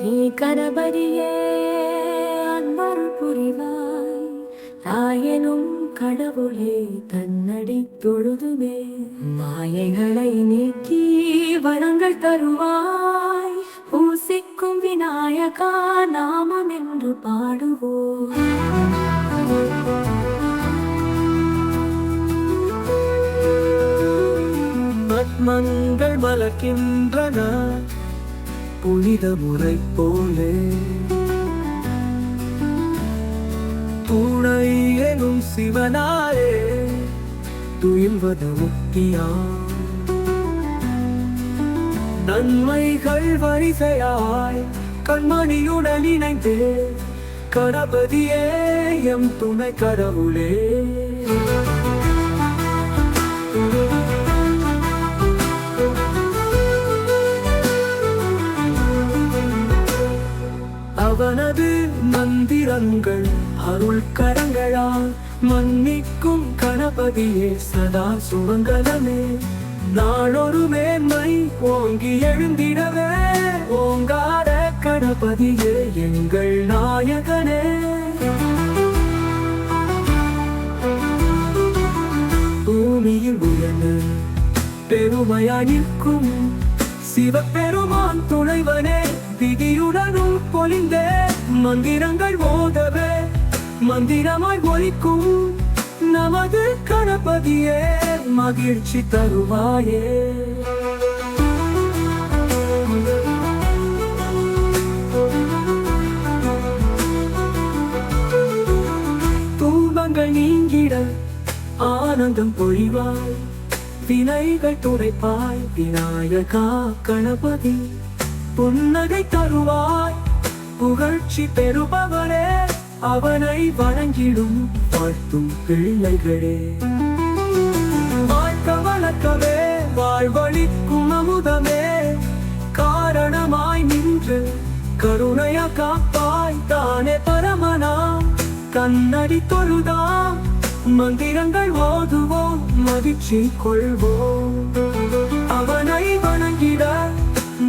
ஸ்ரீ கணபதியே புரிவாய் தாயனும் கடவுளே தன்னடி தொழுதுமே மாயைகளை நீக்கி வரங்கள் தருவாய் பூசிக்கும் விநாயகா நாமம் என்று பாடுவோம் பத்மங்கள் மலர்கின்றன புனித முறை போலே. துணை எனும் சிவனாரே துயில்வது முக்தியா நன்மைகள் வரிசையாய் கண்மணியுடன் இணைந்து கணபதியே எம் துணை கடவுளே. கரங்கள் அருள் கரங்களால் மன்னிக்கும் கணபதியே சதா சுமங்கலமே. நாளொரு மேன்மை ஓங்கி எழுந்திடவே. ஓங்கார கணபதியே எங்கள் நாயகனே. பூமியில் உயர்ந்து பெருமையாயிருக்கும் சிவபெருமான் துணைவனே விதியுடனும் பொலிந்தே மந்திரங்கள் ஓதவே மந்திரமாய் ஒலிக்கும் நமது கணபதியே மகிழ்ச்சி தருவாயே. துன்பங்கள் நீங்கிட ஆனந்தம் பொழிவாய். வினைகள் துடைப்பாய். விநாயகா கணபதி புன்னகை தருவாய். புகழ்ச்சி பெறுபவரே அவனை வணங்கிடும் வாழ்த்தும் பிள்ளைகளே. வாழ்க்க வளர்க்கவே வாழ்வழிக்கும் அமுதமே. காரணமாய் நின்று கருணைய காப்பாய். தானே பரமனாம் கண்ணடி தொழுதான் மந்திரங்கள் ஓதுவோம் மகிழ்ச்சி கொள்வோம். அவனை வணங்கிட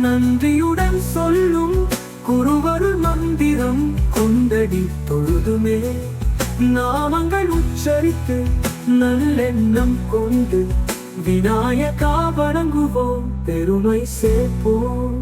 நன்றியுடன் சொல்லும் குருவருள் மந்திரம் கொண்டடி தொழுதுமே. நாமங்கள் உச்சரித்து நல்லெண்ணம் கொண்டு விநாயகா வணங்குவோம் பெருமை சேர்ப்போம்.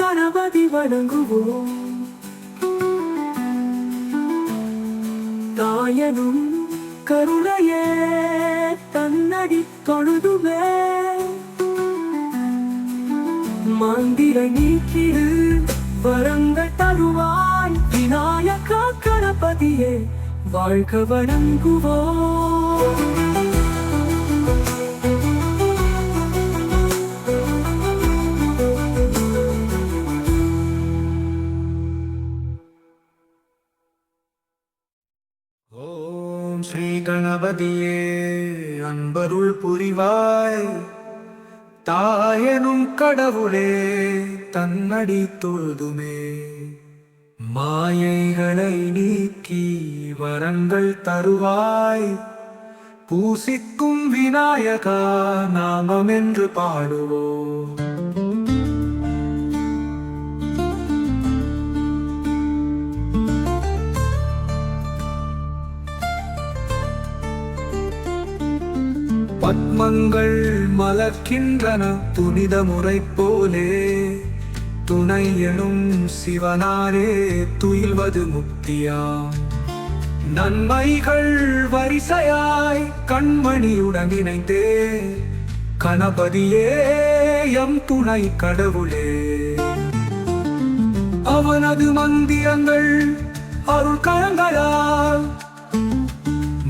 கணபதி வணங்குவோம். தாயனும் கருணையே தன்னடி தொழுதுவே. மந்திர நீக்கிடு வரங்கள் தருவாய். விநாயகா கணபதியே வாழ்க வணங்குவோம். கணபதியே அன்பருள் புரிவாய். தாயனும் கடவுளே தன்னடி தொழுதுமே. மாயைகளை நீக்கி வரங்கள் தருவாய். பூசிக்கும் விநாயகா நாமம் என்று பாடுவோம். பத்மங்கள் மலர்கின்றன புனித முறை போலே துணை எனும் சிவனாரே துயில்வது முக்தியா நன்மைகள் வரிசையாய் கண்மணியுடன் இணைந்தே. கணபதியே எம் துணை கடவுளே. அவனது மந்திரங்கள் அருள் கரங்களால்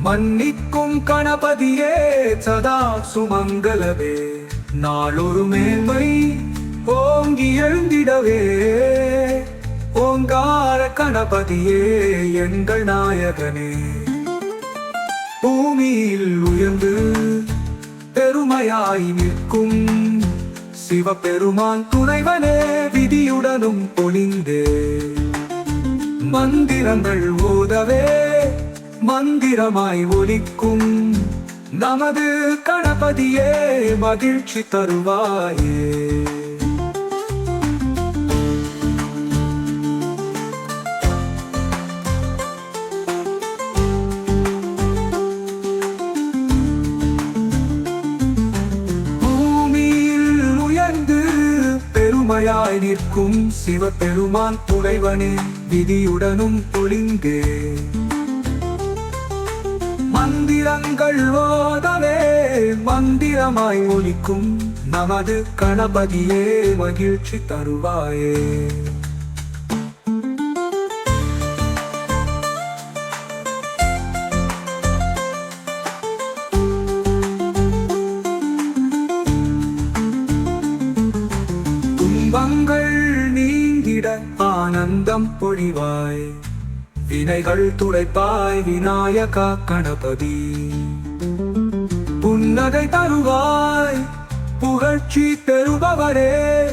மன்னிக்கும் கணபதியே சதா சுமங்கலவே நாளொரு மேன்மை ஓங்கி எழுந்திடவே. ஓங்கார கணபதியே எங்கள் நாயகனே. பூமியில் உயர்ந்து பெருமையாய் நிற்கும் சிவபெருமான் துணைவனே விதியுடனும் பொழிந்தே. மந்திரங்கள் ஓதவே மந்திரமாய் ஒலிக்கும் நமது கணபதியே மகிழ்ச்சி தருவாயே. பூமியில் உயர்ந்து பெருமையாய் நிற்கும் சிவபெருமான் துணைவனே விதியுடனும் பொழிங்கே மந்திரங்கள் ஓதவே மந்திரமாய் ஒலிக்கும் நமது கணபதியே மகிழ்ச்சி தருவாயே. துன்பங்கள் நீங்கிட ஆனந்தம் பொழிவாய். வினைகள் துடைப்பாய் விநாயகா கணபதி. புன்னகை தருவாய் புகழ்ச்சி பெறுபவரே.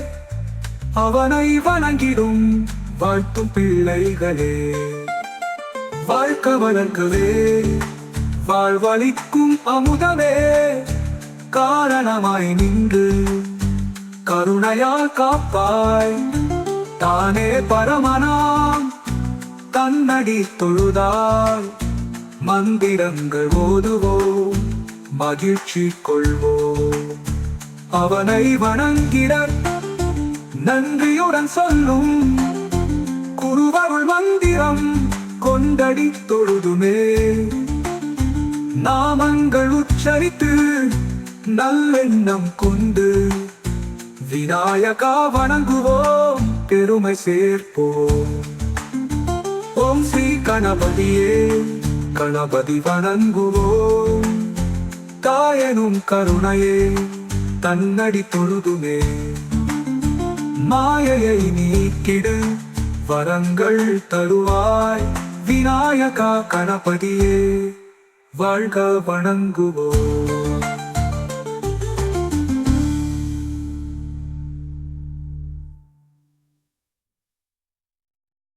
அவனை வணங்கிடும் வாழ்த்தும் பிள்ளைகளே. வாழ்க்க வளர்க்கவே வாழ்வழிக்கும் அமுதமே. காரணமாய் நின்று கருணையால் காப்பாய் தானே பரமனாம். தன்னடி தொழுதால் மந்திரங்கள் ஓதுவோம் மகிழ்ச்சி கொள்வோம். அவனை வணங்கிட நன்றியுடன் சொல்லும். குருவருள் மந்திரம் கொண்டடி தொழுதுமே. நாமங்கள் உச்சரித்து நல்லெண்ணம் கொண்டு விநாயகா வணங்குவோம் பெருமை சேர்ப்போம். வணங்குவோம். ஸ்ரீ கணபதியே கணபதி வணங்குவோம். தாயனும் கருணையே தன்னடி தொழுதுமே. மாயையை நீக்கிடு வரங்கள் தருவாய். விநாயகா கணபதியே வாழ்க வணங்குவோம்.